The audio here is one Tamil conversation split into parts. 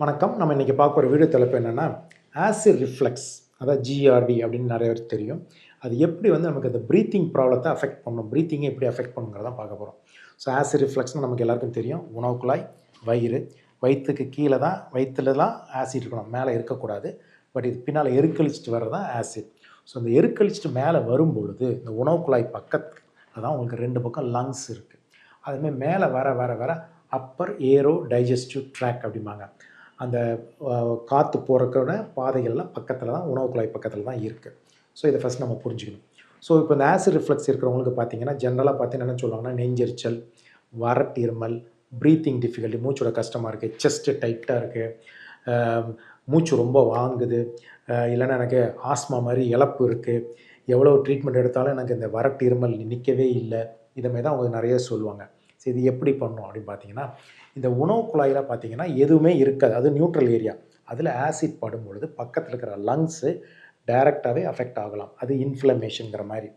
வணக்கம். நம்ம இன்றைக்கி பார்க்க ஒரு வீடியோ தலைப்பு என்னென்னா ஆசிட் ரிஃப்ளெக்ஸ் அதாவது ஜிஆர்டி அப்படின்னு நிறைய பேருக்கு தெரியும். அது எப்படி வந்து நமக்கு அந்த ப்ரீத்திங் ப்ராப்ளத்தை அஃபெக்ட் பண்ணும்? ப்ரீத்திங்கை எப்படி அஃபெக்ட் பண்ணுங்கிறத பார்க்க போகிறோம் ஸோ ஆசிட் ரிஃப்ளெக்ஸ்னு நமக்கு எல்லாருக்கும் தெரியும். உணவு குழாய் வயிறு. வயிற்றுக்கு கீழே தான் வயிற்றுல தான் ஆசிட் இருக்கணும். மேலே இருக்கக்கூடாது. பட் இது பின்னால் எருக்களிச்சிட்டு வர்றது தான் ஆசிட் ஸோ இந்த எருக்களிச்சிட்டு மேலே வரும்பொழுது இந்த உணவு குழாய் பக்கத்து அதான் உங்களுக்கு ரெண்டு பக்கம் லங்ஸ் இருக்குது அதுமாதிரி மேலே வர வர வர அப்பர் ஏரோ டைஜஸ்டிவ் ட்ராக் அப்படிம்பாங்க. அந்த காற்று போகிறக்கான பாதைகள்லாம் பக்கத்தில் தான் உணவு குழாய் பக்கத்தில் தான் இருக்குது ஸோ இதை ஃபஸ்ட் நம்ம புரிஞ்சுக்கணும். ஸோ இப்போ இந்த ஆசிட் ரிஃப்ளெக்ஸ் இருக்கிறவங்களுக்கு பார்த்தீங்கன்னா ஜென்ரலாக பார்த்தீங்கன்னா என்ன சொல்லுவாங்கன்னா நெஞ்செரிச்சல் வறட்டு இருமல் ப்ரீத்திங் டிஃபிகல்ட்டி மூச்சோட கஷ்டமாக இருக்குது செஸ்ட்டு டைட்டாக இருக்குது மூச்சு ரொம்ப வாங்குது இல்லைன்னா எனக்கு ஆஸ்மா மாதிரி இழப்பு இருக்குது எவ்வளோ ட்ரீட்மெண்ட் எடுத்தாலும் எனக்கு இந்த வறட்டு இருமல் நிற்கவே இல்லை இதை மாதிரி தான் அவங்க நிறைய சொல்லுவாங்க. சரி இது எப்படி பண்ணும் அப்படின்னு பார்த்தீங்கன்னா இந்த உணவு குழாயில் பார்த்தீங்கன்னா எதுவுமே இருக்காது. அது நியூட்ரல் ஏரியா அதில் ஆசிட் படும் பொழுது பக்கத்தில் இருக்கிற லங்ஸு டைரெக்டாகவே அஃபெக்ட் ஆகலாம். அது இன்ஃப்ளமேஷனுங்கிற மாதிரி.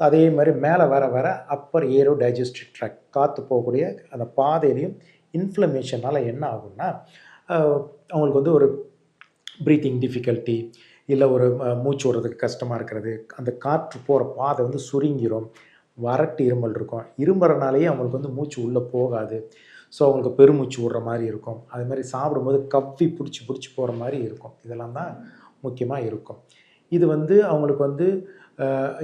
அதே மாதிரி மேலே வர வர அப்பர் ஏரோ டைஜஸ்டிவ் ட்ராக் காற்று போகக்கூடிய அந்த பாதையிலையும் இன்ஃப்ளமேஷனால் என்ன ஆகும்னா அவங்களுக்கு வந்து ஒரு ப்ரீத்திங் டிஃபிகல்ட்டி இல்லை ஒரு மூச்சு விடுறதுக்கு கஷ்டமாக இருக்கிறது. அந்த காற்று போகிற பாதை வந்து சுருங்கிரும். வறட்டு இருமல் இருக்கும். இரும்புறனாலேயே அவங்களுக்கு வந்து மூச்சு உள்ளே போகாது. ஸோ அவங்களுக்கு பெருமூச்சு விடுற மாதிரி இருக்கும். அது மாதிரி சாப்பிடும்போது கவ்வி பிடிச்சி பிடிச்சி போகிற மாதிரி இருக்கும். இதெல்லாம் தான் முக்கியமாக இருக்கும். இது வந்து அவங்களுக்கு வந்து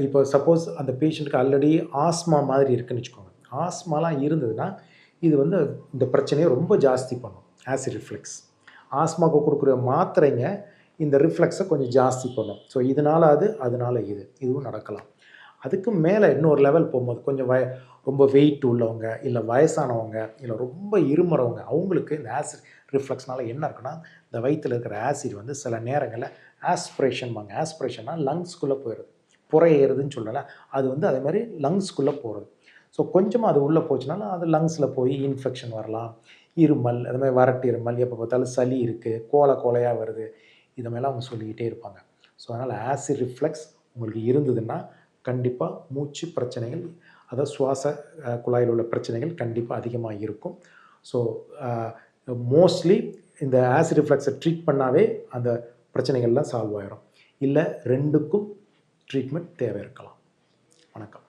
இப்போ சப்போஸ் அந்த பேஷண்ட்டுக்கு ஆல்ரெடி ஆஸ்மா மாதிரி இருக்குன்னு வச்சுக்கோங்க. ஆஸ்மாலாம் இருந்ததுன்னா இது வந்து இந்த பிரச்சனையை ரொம்ப ஜாஸ்தி பண்ணும். ஆசிட் ரிஃப்ளெக்ஸ் ஆஸ்மாவுக்கு கொடுக்குற மாத்திரைங்க இந்த ரிஃப்ளெக்ஸை கொஞ்சம் ஜாஸ்தி பண்ணும். ஸோ இதனால் அது அதனால இது. இதுவும் நடக்கலாம். அதுக்கு மேலே இன்னொரு லெவல் போகும்போது கொஞ்சம் வய ரொம்ப வெயிட் உள்ளவங்க இல்லை வயசானவங்க இல்லை ரொம்ப இருமுறவங்க அவங்களுக்கு இந்த ஆசிட் ரிஃப்ளக்ஸ்னால என்ன இருக்குன்னா இந்த வயிற்றில் இருக்கிற ஆசிட் வந்து சில நேரங்களில் ஆஸ்பிரேஷன் வாங்க ஆஸ்பிரேஷன்னா லங்ஸ்குள்ளே போயிடுது. புறையேறுதுன்னு சொல்லலை அது வந்து அதே மாதிரி லங்ஸ்குள்ளே போகிறது ஸோ கொஞ்சமாக அது உள்ளே போச்சுனாலும் அது லங்ஸில் போய் இன்ஃபெக்ஷன் வரலாம். இருமல் அது மாதிரி இருமல் எப்போ பார்த்தாலும் சளி இருக்குது கோலை கோலையாக வருது இதை மாதிரிலாம் அவங்க சொல்லிக்கிட்டே இருப்பாங்க. ஸோ அதனால் ஆசிட் ரிஃப்ளெக்ஸ் உங்களுக்கு இருந்ததுன்னா கண்டிப்பாக மூச்சு பிரச்சனைகள் அதாவது சுவாச குழாயில் உள்ள பிரச்சனைகள் கண்டிப்பாக அதிகமாக இருக்கும். ஸோ மோஸ்ட்லி இந்த ஆசிட் ரிஃப்ளக்ஸை ட்ரீட் பண்ணாவே அந்த பிரச்சனைகள்லாம் சால்வ் ஆகிடும் இல்லை ரெண்டுக்கும் ட்ரீட்மெண்ட் தேவை இருக்கலாம். வணக்கம்.